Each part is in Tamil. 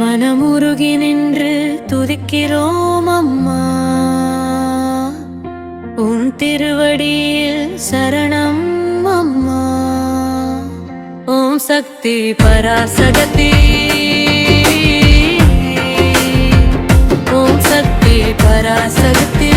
மனமுருகி நின்று துதிக்கிறோம் அம்மா. உன் திருவடியில் சரணம் அம்மா. ஓம் சக்தி பராசக்தி. ஓம் சக்தி பராசக்தி.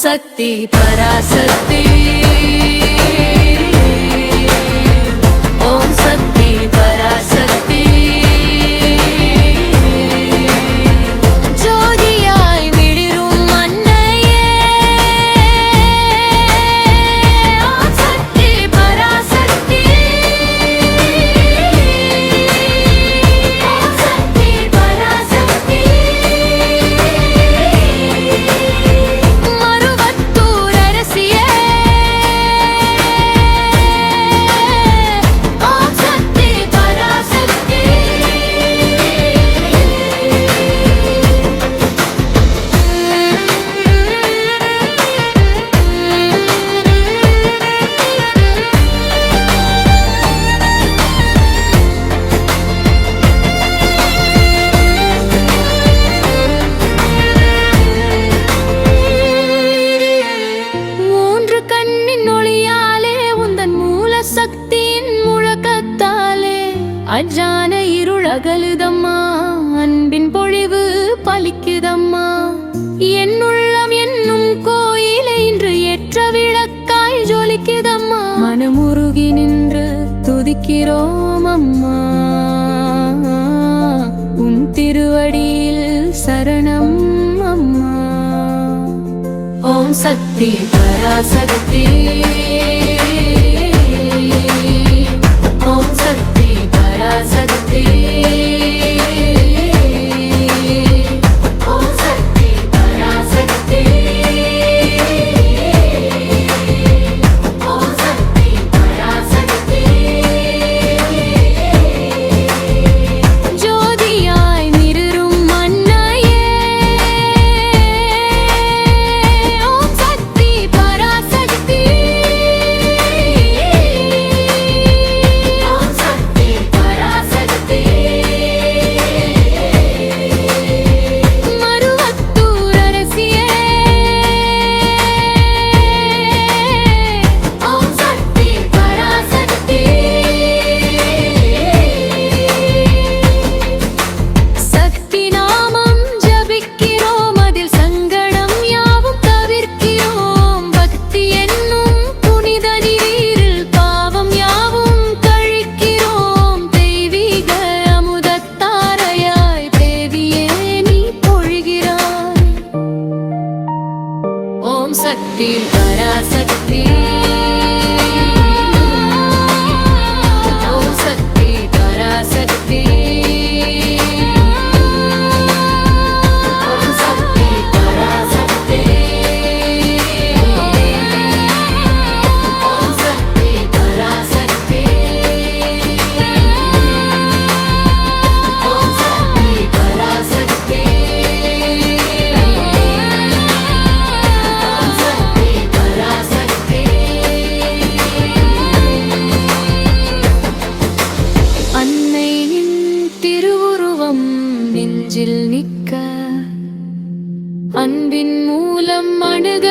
ஓம் சக்தி அஜான இருள் அகலுதம்மா. அன்பின் பொழிவு பலிக்குதம்மா. என்னுள்ளம் என்னும் கோயிலை இன்று ஏற்ற விளக்காய் ஜொலிக்குதம்மா. மனமுருகி நின்று துதிக்கிறோம் அம்மா. உன் திருவடியில் சரணம் அம்மா. ஓம் சக்தி பராசக்தி. அன்பின் மூலம் அணுக